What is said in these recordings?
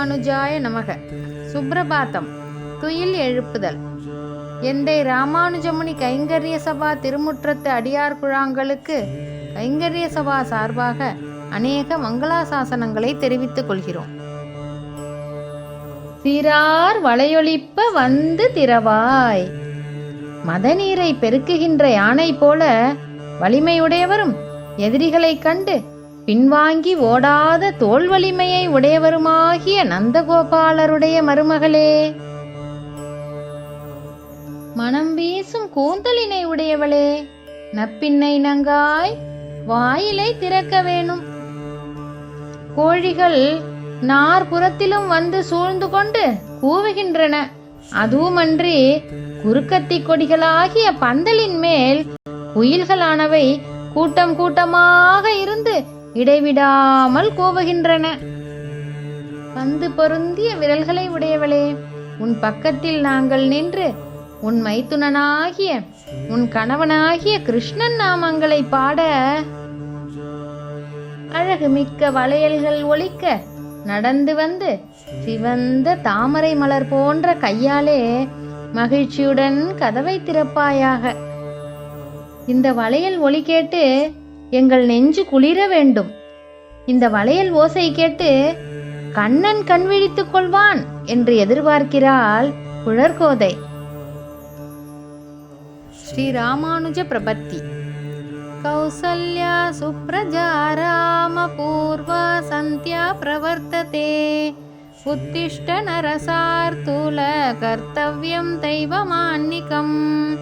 ராமானுஜாய நமக. சுப்ரபாதம் துயில் எழுப்புதல். எந்தை ராமானுஜமுனி கைங்கரிய சபா திருமுற்றத்து அடியார் குழாங்களுக்கு கைங்கரிய சபா சார்பாக அநேக மங்களாசாசனங்களை தெரிவித்துக் கொள்கிறோம். சிறார் வளையொலிப்ப வந்து திறவாய். மதநீரை பெருக்குகின்ற யானை போல வலிமையுடையவரும் எதிரிகளைக் கண்டு பின்வாங்கி ஓடாத தோல் வலிமையை உடையவருமாகிய நந்தகோபாலருடைய மருமகளே. மனம் வீசும் கூந்தலினை உடையவளே நப்பின்னை நங்காய் வாயிலை திறக்க வேணும். கோழிகள் நாற்புறத்திலும் வந்து சூழ்ந்து கொண்டு கூவுகின்றன. அதுவுமன்றி குறுக்கத்தி கொடிகளாகிய பந்தலின் மேல் குயில்களானவை கூட்டம் கூட்டமாக இருந்து இடைவிடாமல் கூவுகின்றன. பந்து பொருந்திய விரல்களை உடையவளே உன் பக்கத்தில் நாங்கள் நின்று உன் மைத்துனனாகிய உன் கணவனாகிய கிருஷ்ணன் நாமங்களை பாட. அழகு மிக்க வளையல்கள் ஒலிக்க நடந்து வந்து சிவந்த தாமரை மலர் போன்ற கையாலே மகிழ்ச்சியுடன் கதவை திறப்பாயாக. இந்த வளையல் ஒளி கேட்டு எங்கள் நெஞ்சு குளிர வேண்டும். இந்த வளையல் ஓசை கேட்டு கண்ணன் கண் விழித்துக் கொள்வான் என்று எதிர்பார்க்கிறாள் குழற்கோதை. ஸ்ரீ ராமானுஜ பிரபத்தி. கௌசல்யா சுப்ரஜா ராம பூர்வா சந்தியா பிரவர்த்ததே. உத்திஷ்ட நரசார்த்தூல கர்த்தவ்யம் தெய்வமான்னிகம்.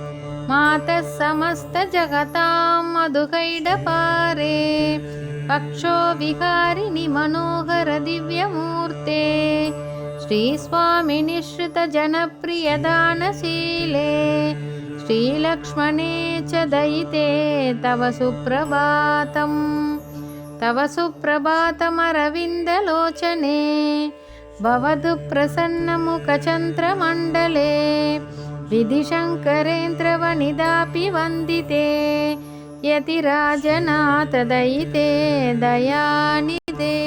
मातः समस्तजगतां मधुकैडपारे पक्षो विहारिणि मनोहरदिव्यमूर्ते श्रीस्वामिनिश्रितजनप्रियदानशीले श्रीलक्ष्मणे च दयिते तव सुप्रभातम् तव सुप्रभातमरविन्दलोचने भवतु प्रसन्नमुखचन्द्रमण्डले विधिशङ्करेन्द्रवनिदापि वन्दिते। यतिराजनाथदयिते दयानिदे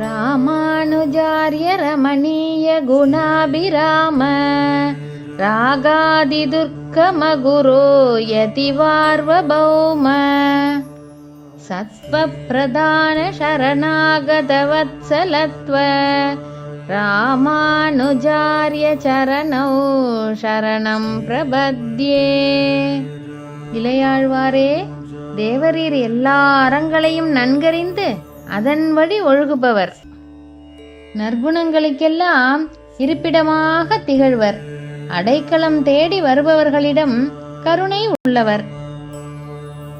रामानुजार्य रमणीय गुणाभिराम रागादिदुर्गमगुरो यतिवार्वभौम। सत्त्वप्रधान ராமானுஜாரிய சரணோ சரணம் பிரபத்யே. இளையாழ்வாரே தேவரீர் எல்லா அறங்களையும் நன்கறிந்து அதன் வழி ஒழுகுபவர். நற்குணங்களுக்கெல்லாம் இருப்பிடமாக திகழ்வர். அடைக்கலம் தேடி வருபவர்களிடம் கருணை உள்ளவர்.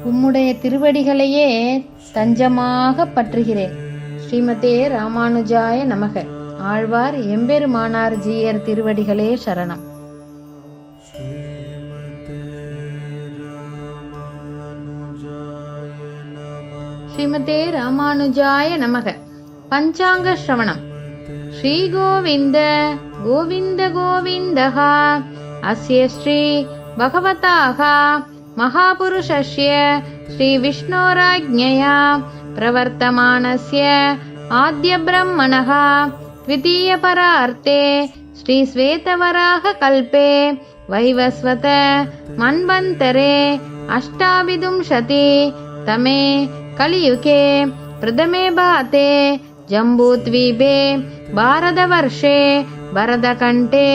உம்முடைய திருவடிகளையே தஞ்சமாக பற்றுகிறேன். ஸ்ரீமதே ராமானுஜாய நமகர் ஆழ்வார் எம்பெருமானார் ஜீயர் திருவடிகளே சரணம். ஸ்ரீமதே ராமானுஜாய நமக. பஞ்சாங்க ஸ்ரவணம். ஸ்ரீ கோவிந்த கோவிந்த கோவிந்தகா அஸ்ய ஸ்ரீ பகவதாக மகாபுருஷஸ்ய ஸ்ரீ விஷ்ணோராஜ்ஞயா. பிரவர்த்தமானஸ்ய ஆத்ய பிரம்மணः द्वितीयपरार्थे श्रीश्वेतवराहकल्पे अष्टाविंशति तमे कलियुगे प्रथमे भाते जम्बूद्वीपे भारतवर्षे भरतकण्ठे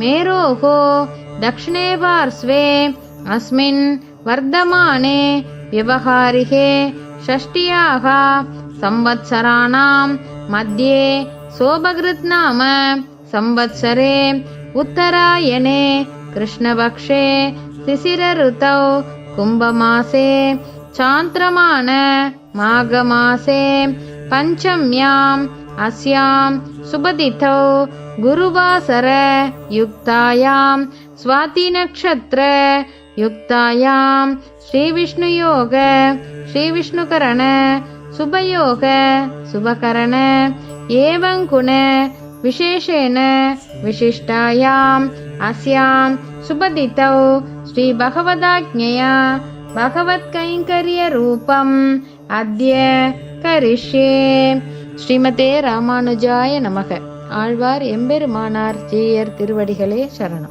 मेरोः दक्षिणे पार्श्वे अस्मिन् वर्धमाने व्यवहारिके षष्ट्याः संवत्सराणां मध्ये सोभकृत् नाम संवत्सरे उत्तरायणे कृष्णपक्षे शिशिरऋतौ कुम्भमासे चान्द्रमान माघमासे पञ्चम्याम् अस्यां सुबतिथौ गुरुवासर युक्तायां स्वातिनक्षत्र युक्तायां श्रीविष्णुयोग श्रीविष्णुकरण शुभयोग शुभकरण एवं गुण विशेषेण विशिष्टायाम् अस्यां सुबदितौ श्रीभगवदाज्ञया भगवत्कैङ्कर्यरूपम् अद्य करिष्ये ஸ்ரீமதே ராமானுஜாய நமக ஆழ்வார் எம்பெருமானார் ஜீயர் திருவடிகளே சரணம்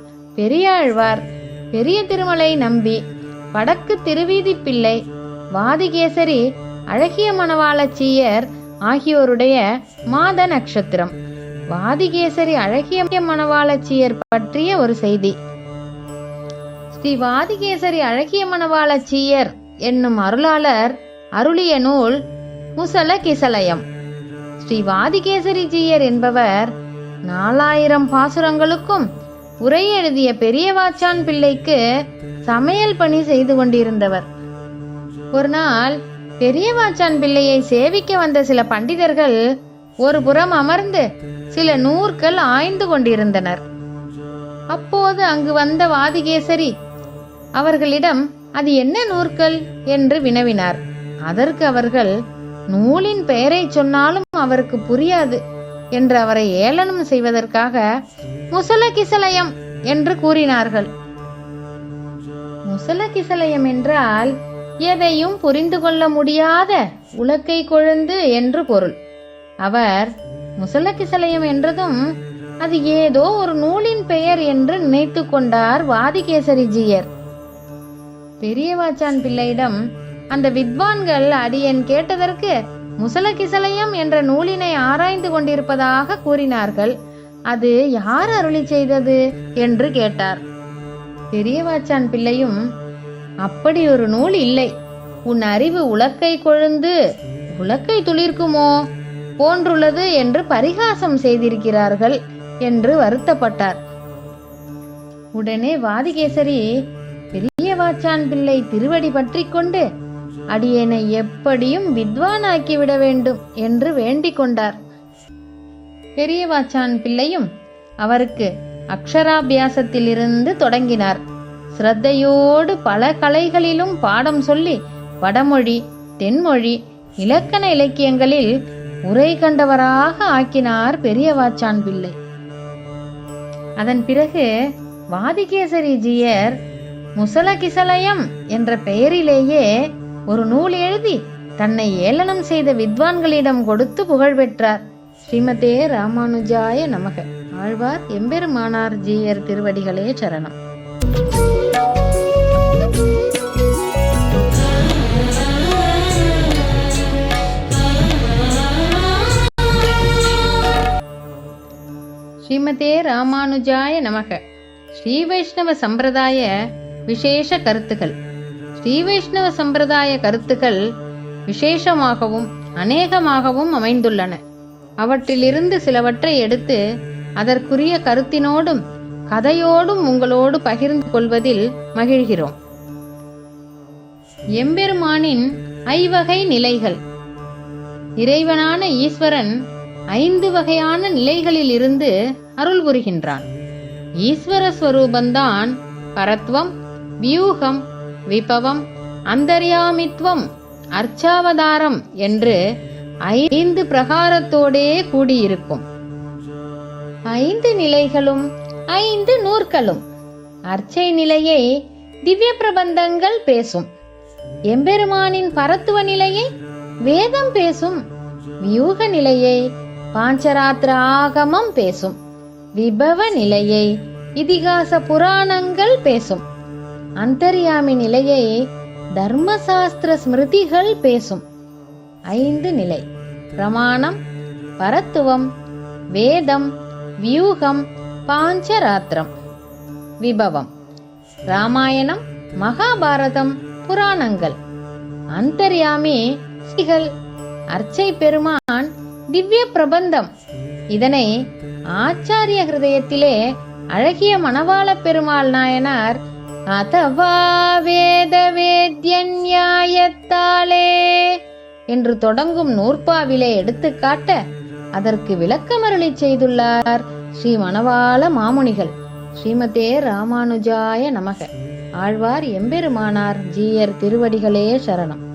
பெரியாழ்வார் பெரிய திருமலை நம்பி வடக்கு திருவீதி பிள்ளை வாதிகேசரி அழகிய மணவாளச்சியர் ஆகியோருடைய மாத நட்சத்திரம். வாதிகேசரி அழகிய மணவாளச்சியர் பற்றிய ஒரு செய்தி. ஸ்ரீ வாதிகேசரி அழகிய மணவாளச்சியர் என்னும் அருளாளர் அருளிய நூல் முசல கிசலயம். ஸ்ரீ வாதிகேசரி ஜீயர் என்பவர் நாலாயிரம் பாசுரங்களுக்கும் உரை எழுதிய பெரியவாச்சான் பிள்ளைக்கு சமையல் பணி செய்து கொண்டிருந்தவர். ஒரு நாள் பெரியவாச்சான் பிள்ளையை சேவிக்க வந்த சில பண்டிதர்கள் ஒரு புறம் அமர்ந்து சில நூற்கள் ஆய்ந்து கொண்டிருந்தனர். அப்போது அங்கு வந்த வாதிகேசரி அவர்களிடம் அது என்ன நூற்கள்? என்று வினவினார். அதற்கு அவர்கள் நூலின் பெயரை சொன்னாலும் அவருக்கு புரியாது. என்று அவரை ஏளனம் செய்வதற்காக முசல கிசலயம் என்று கூறினார்கள். முசல கிசலயம் என்றால் எதையும் புரிந்து கொள்ள முடியாத உலக்கை கொழுந்து என்று பொருள். அவர் முசல கிசலயம் என்றதும் அது ஏதோ ஒரு நூலின் பெயர் என்று நினைத்து கொண்டார் வாதிகேசரிஜியர். பெரியவாச்சான் பிள்ளையிடம் அந்த வித்வான்கள் அடியன் கேட்டதற்கு முசலகிசலயம் என்ற நூலினை ஆராய்ந்து கொண்டிருப்பதாக கூறினார்கள். அது யார் அருளி செய்தது? என்று கேட்டார். பெரியவாச்சான் பிள்ளையும் அப்படி ஒரு நூல் இல்லை. உன் அறிவு உலக்கை கொழுந்து உலக்கை துளிர்க்குமோ? போன்றுள்ளது என்று பரிகாசம் செய்திருக்கிறார்கள் என்று வருத்தப்பட்டார். உடனே வாதிகேசரி பெரியவாச்சான் பிள்ளை திருவடி பற்றி கொண்டு அடியேனை எப்படியும் வித்வானாக்கி விட வேண்டும் என்று வேண்டிக் கொண்டார். பெரியவாச்சான் பிள்ளையும் அவருக்கு அக்ஷராபியாசத்திலிருந்து தொடங்கினார். சிரத்தையோடு பல கலைகளிலும் பாடம் சொல்லி வடமொழி தென்மொழி இலக்கண இலக்கியங்களில் உரை கண்டவராக ஆக்கினார் பெரியவாச்சான் பிள்ளை. அதன் பிறகு வாதிகேசரி ஜியர் முசலகிசலயம் என்ற பெயரிலேயே ஒரு நூல் எழுதி தன்னை ஏளனம் செய்த வித்வான்களிடம் கொடுத்து புகழ் பெற்றார். ஸ்ரீமதே ராமானுஜாய நமக. ஆழ்வார் எம்பெருமானார் ஜீயர் திருவடிகளே சரணம். ஸ்ரீமதே ராமானுஜாய நமக. ஸ்ரீ வைஷ்ணவ சம்பிரதாய விசேஷ கருத்துக்கள். ஸ்ரீ வைஷ்ணவ சம்பிரதாய கருத்துக்கள் விசேஷமாகவும் அநேகமாகவும் அமைந்துள்ளன. அவற்றிலிருந்து சிலவற்றை எடுத்து அதற்குரிய கருத்தினோடும் கதையோடும் உங்களோடு பகிர்ந்து கொள்வதில் மகிழ்கிறோம். எம்பெருமானின் ஐவகை நிலைகள். இறைவனான ஈஸ்வரன் ஐந்து வகையான நிலைகளில் இருந்து அருள் புரிகின்றான். ஈஸ்வர ஸ்வரூபந்தான் பரத்வம் வியூகம் விபவம் அந்தர்யாமித்வம் அர்ச்சாவதாரம் என்று ஐந்து பிரகாரத்தோடே கூடியிருக்கும். ஐந்து நிலைகளும் ஐந்து நூற்களும் அர்ச்சை நிலையை திவ்ய பிரபந்தங்கள் பேசும். எம்பெருமானின் பரத்துவ நிலையை வேதம் பேசும். வியூக நிலையை பாஞ்சராத்திர ஆகமம் பேசும். விபவ நிலையை இதிகாச புராணங்கள் பேசும். அந்தர்யாமி நிலையை தர்மசாஸ்திர ஸ்மிருதிகள் பேசும். ஐந்து நிலை. பிரமாணம் பரத்துவம் வேதம் வியூகம் பாஞ்சராத்திரம். விபவம். ராமாயணம் மகாபாரதம் புராணங்கள். அந்தர்யாமி ஸ்ரீகள் அர்ச்சை பெருமான் திவ்ய பிரபந்தம். இதனை ஆச்சாரிய ஹிருதயத்திலே அழகிய மணவாள பெருமாள் நாயனார் அதவா வேத நியாயத்தாலே என்று தொடங்கும் நூற்பாவிலே எடுத்துக்காட்ட அதற்கு விளக்கமருளி செய்துள்ளார் ஸ்ரீ மணவாள மாமுனிகள். ஸ்ரீமதே ராமானுஜாய நமக. ஆழ்வார் எம்பெருமானார் ஜீயர் திருவடிகளே சரணம்.